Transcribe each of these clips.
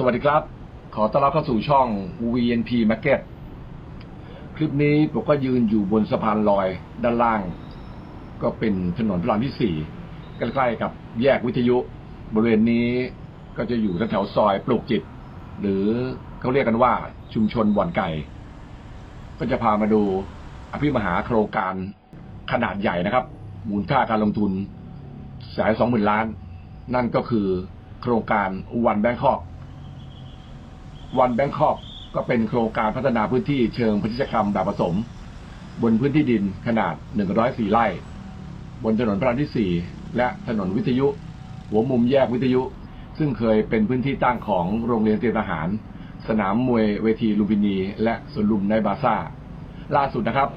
สวัสดีครับ ขอต้อนรับเข้าสู่ช่อง VNP Market คลิปนี้ผมก็ยืนอยู่บนสะพานลอยด้านล่าง ก็เป็นถนนพระรามที่สี่ใกล้ๆกับแยกวิทยุ บริเวณนี้ก็จะอยู่แถวซอยปลูกจิต หรือเขาเรียกกันว่าชุมชนบ่อนไก่ ก็จะพามาดูอภิมหาโครงการขนาดใหญ่นะครับ มูลค่าการลงทุนแสนสองหมื่นล้าน นั่นก็คือโครงการวันแบงคอก วันแบงคอกก็เป็นโครงการพัฒนาพื้นที่เชิงพาณิกรรมแบบผสม บนพื้นที่ดินขนาด 104 ไร่ บนถนนพระรามที่ 4 และถนนวิทยุ หัวมุมแยกวิทยุ ซึ่งเคยเป็นพื้นที่ตั้งของโรงเรียนเตรียมทหาร สนามมวยเวทีลุมพินี และสวนลุมในบาซ่า ล่าสุดนะครับ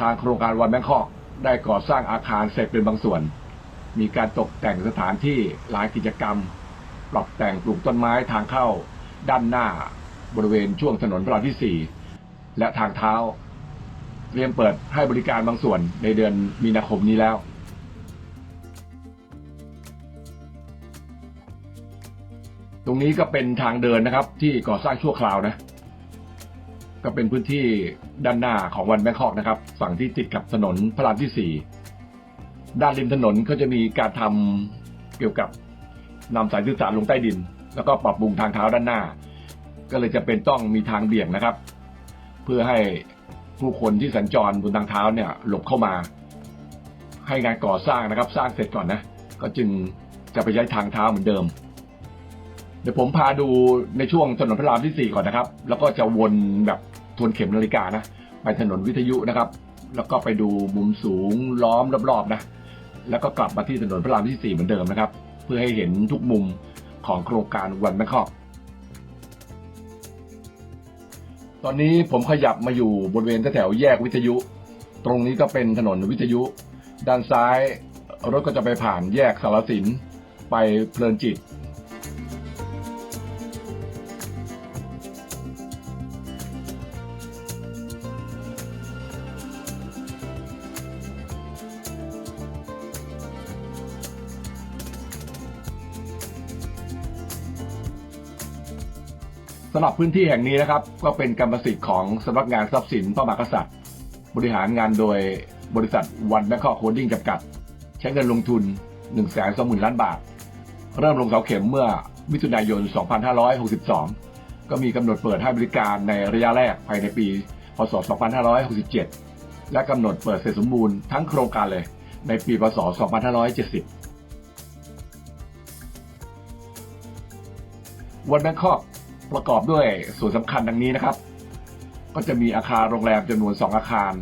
ทางโครงการวันแบงคอกได้ก่อสร้างอาคารเสร็จเป็นบางส่วน มีการตกแต่งสถานที่หลายกิจกรรม ปรับแต่งปลูกต้นไม้ทางเข้า ด้านหน้าบริเวณช่วงถนนพระรามที่ 4 และทางเท้า เตรียมเปิดให้บริการบางส่วนในเดือนมีนาคมนี้แล้วตรงนี้ก็เป็นทางเดินนะครับ ที่ก่อสร้างชั่วคราวนะ ก็เป็นพื้นที่ด้านหน้าของวันแบงคอกนะครับ ฝั่งที่ติดกับถนนพระรามที่ 4 ด้านริมถนนก็จะมีการทำเกี่ยวกับนำสายสื่อสารลงใต้ดิน แล้วก็ปรับปรุงทางเท้าด้านหน้า ก็เลยจะเป็นต้องมีทางเบี่ยงนะครับ เพื่อให้ผู้คนที่สัญจรบนทางเท้าเนี่ยหลบเข้ามา ให้งานก่อสร้างนะครับ สร้างเสร็จก่อนนะ ก็จึงจะไปใช้ทางเท้าเหมือนเดิม เดี๋ยวผมพาดูในช่วงถนนพระรามที่สี่ก่อนนะครับ แล้วก็จะวนแบบทวนเข็มนาฬิกานะไปถนนวิทยุนะครับ แล้วก็ไปดูมุมสูงล้อมรอบๆนะ แล้วก็กลับมาที่ถนนพระรามที่สี่เหมือนเดิมนะครับ เพื่อให้เห็นทุกมุม ของโครงการวันแบงคอกตอนนี้ผมขยับมาอยู่บริเวณแถวแยกวิทยุ ตรงนี้ก็เป็นถนนวิทยุ ด้านซ้าย รถก็จะไปผ่านแยกสารสิน ไปเพลินจิต สำหรับพื้นที่แห่งนี้นะครับ ก็เป็นกรรมสิทธิ์ของสำนักงานทรัพย์สินพระมหากษัตริย์ บริหารงานโดยบริษัทวันแบงคอโฮลดิ้งจำกัด ใช้เงินลงทุน1 2 0 0 0 0ล้านบาท เริ่มลงเสาเข็มเมื่อมิถุนายน 2562 ก็มีกำหนดเปิดให้บริการในระยะแรกภายในปี พศ 2567 และกำหนดเปิดเสร็จสมบูรณ์ทั้งโครงการเลยในปี พศ 2570 วันแบงคอก ประกอบด้วยส่วนสำคัญดังนี้นะครับ ก็จะมีอาคารโรงแรมจำนวน 2 อาคาร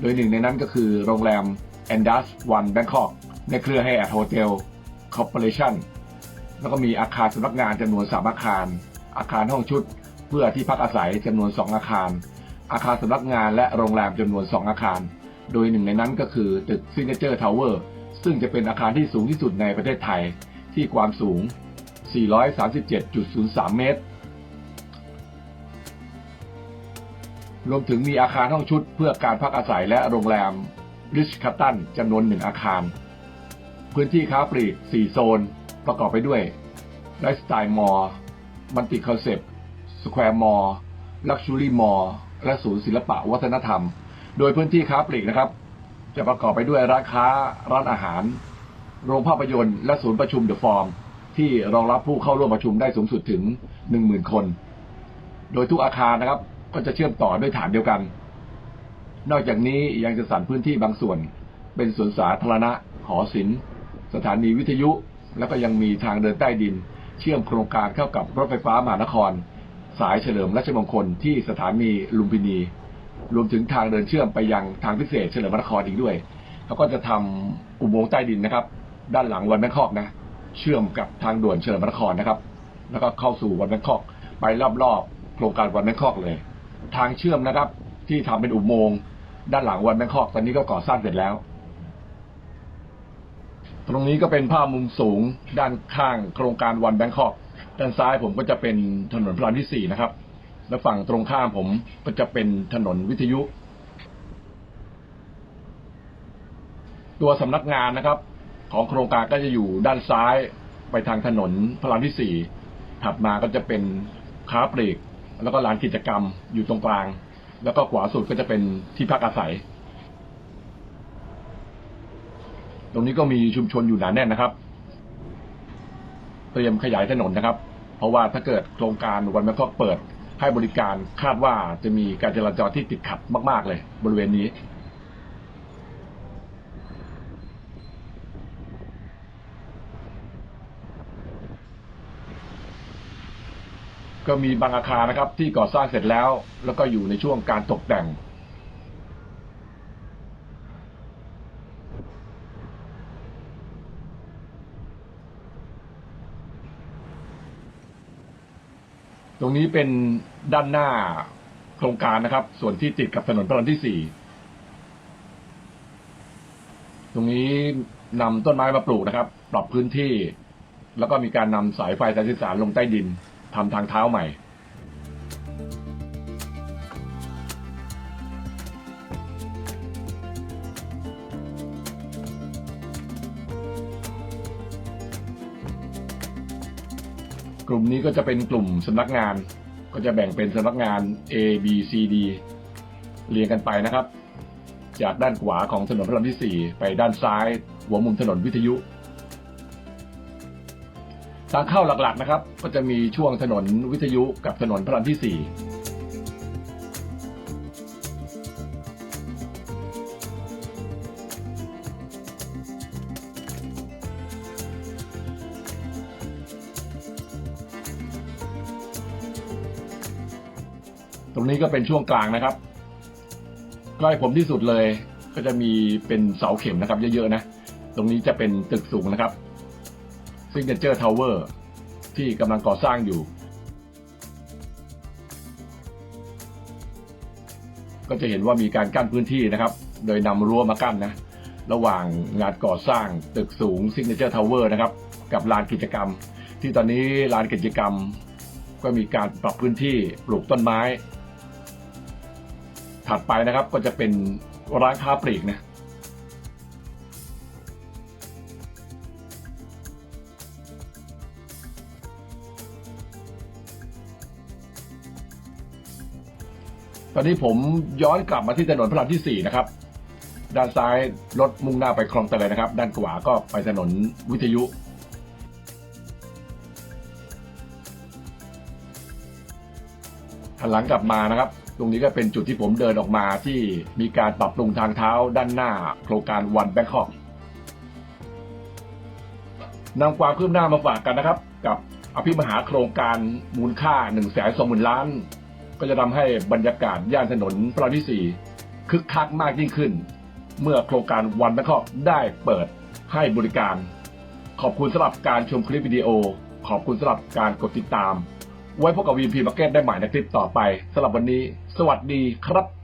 โดยหนึ่งในนั้นก็คือโรงแรม Andaz One Bangkok ในเครือ Hyatt Hotel Corporation แล้วก็มีอาคารสำนักงานจำนวน 3 อาคาร อาคารห้องชุดเพื่อที่พักอาศัยจำนวน 2 อาคาร อาคารสำนักงานและโรงแรมจำนวน 2 อาคาร โดยหนึ่งในนั้นก็คือตึก Signature Tower ซึ่งจะเป็นอาคารที่สูงที่สุดในประเทศไทยที่ความสูง 437.03 เมตร รวมถึงมีอาคารห้องชุดเพื่อการพักอาศัยและโรงแรมริชคัตตันจำนวนหนึ่งอาคาร พื้นที่ค้าปลีก 4 โซน ประกอบไปด้วยไลฟ์สไตล์มอลมันติคอนเซปต์สแควร์มอลลักชูรี่มอลและศูนย์ศิลปะวัฒนธรรม โดยพื้นที่ค้าปลีกนะครับ จะประกอบไปด้วยร้านค้า ร้านอาหาร โรงภาพยนตร์ และศูนย์ประชุมเดอะฟอร์ม ที่รองรับผู้เข้าร่วมประชุมได้สูงสุดถึง 10,000 คน โดยทุกอาคารนะครับ ก็จะเชื่อมต่อด้วยฐานเดียวกัน นอกจากนี้ยังจะสั่นพื้นที่บางส่วน เป็นสวนสาธารณะ หอศิลป์ สถานีวิทยุ แล้วก็ยังมีทางเดินใต้ดิน เชื่อมโครงการเข้ากับรถไฟฟ้ามหานคร สายเฉลิมราชมงคลที่สถานีลุมพินี รวมถึงทางเดินเชื่อมไปยังทางพิเศษเฉลิมพระนครอีกด้วย แล้วก็จะทำอุโมงค์ใต้ดินนะครับ ด้านหลังวันแบงคอกนะ เชื่อมกับทางด่วนเฉลิมพระนครนะครับ แล้วก็เข้าสู่วันแบงคอกไปรอบๆโครงการวันแบงคอกเลย ทางเชื่อมนะครับ ที่ทำเป็นอุโมงค์ด้านหลังวันแบงคอกตอนนี้ก็ก่อสร้างเสร็จแล้ว ตรงนี้ก็เป็นภาพมุมสูงด้านข้างโครงการวันแบงคอกด้านซ้ายผมก็จะเป็นถนนพระรามที่สี่นะครับ และฝั่งตรงข้ามผมก็จะเป็นถนนวิทยุ ตัวสำนักงานนะครับ ของโครงการก็จะอยู่ด้านซ้ายไปทางถนนพระรามที่สี่ถัดมาก็จะเป็นค้าปลีก แล้วก็ลานกิจกรรมอยู่ตรงกลาง แล้วก็ขวาสุดก็จะเป็นที่พักอาศัย ตรงนี้ก็มีชุมชนอยู่หนาแน่นนะครับ เตรียมขยายถนนนะครับ เพราะว่าถ้าเกิดโครงการวันแบงคอกเปิดให้บริการคาดว่าจะมีการจราจรที่ติดขัดมาก ๆ เลย บริเวณนี้ ก็มีบางอาคารนะครับ ที่ก่อสร้างเสร็จแล้ว แล้วก็อยู่ในช่วงการตกแต่ง ตรงนี้เป็นด้านหน้าโครงการนะครับ ส่วนที่ติดกับถนนพระรามที่สี่ตรงนี้นำต้นไม้มาปลูกนะครับ ปรับพื้นที่ แล้วก็มีการนำสายไฟสายสื่อสารลงใต้ดิน ทำทางเท้าใหม่ กลุ่มนี้ก็จะเป็นกลุ่มสำนักงาน ก็จะแบ่งเป็นสำนักงาน A B C D เรียงกันไปนะครับ จากด้านขวาของถนนพระรามที่ 4 ไปด้านซ้าย หัวมุมถนนวิทยุ ทางเข้าหลักๆนะครับ ก็จะมีช่วงถนนวิทยุกับถนนพระรามที่ 4ตรงนี้ก็เป็นช่วงกลางนะครับ ใกล้ผมที่สุดเลย ก็จะมีเป็นเสาเข็มนะครับ เยอะๆนะ ตรงนี้จะเป็นตึกสูงนะครับ Signature Tower ที่กำลังก่อสร้างอยู่ ก็จะเห็นว่ามีการกั้นพื้นที่นะครับ โดยนำรั้วมากั้นนะ ระหว่างงานก่อสร้างตึกสูง Signature Tower นะครับ กับลานกิจกรรม ที่ตอนนี้ลานกิจกรรม ก็มีการปรับพื้นที่ปลูกต้นไม้ ถัดไปนะครับก็จะเป็นร้านค้าปลีกนะ อนนี้ผมย้อนกลับมาที่ถนนพระรามที่4นะครับ ด้านซ้ายรถมุ่งหน้าไปคลองเตยนะครับ ด้านขวาก็ไปถนนวิทยุ หันหลังกลับมานะครับ ตรงนี้ก็เป็นจุดที่ผมเดินออกมาที่มีการปรับปรุงทางเท้าด้านหน้าโครงการวันแบงคอกนำความคืบหน้ามาฝากกันนะครับ กับอภิมหาโครงการมูลค่า1นึ่งแสนสองหมื่นล้าน ก็จะทำให้บรรยากาศย่านถนนพระรามที่ 4 คึกคักมากยิ่งขึ้น เมื่อโครงการวันแบงคอได้เปิดให้บริการ ขอบคุณสำหรับการชมคลิปวิดีโอ ขอบคุณสำหรับการกดติดตาม ไว้พบกับ VP Market ได้ใหม่ในคลิปต่อไปสำหรับวันนี้ สวัสดีครับ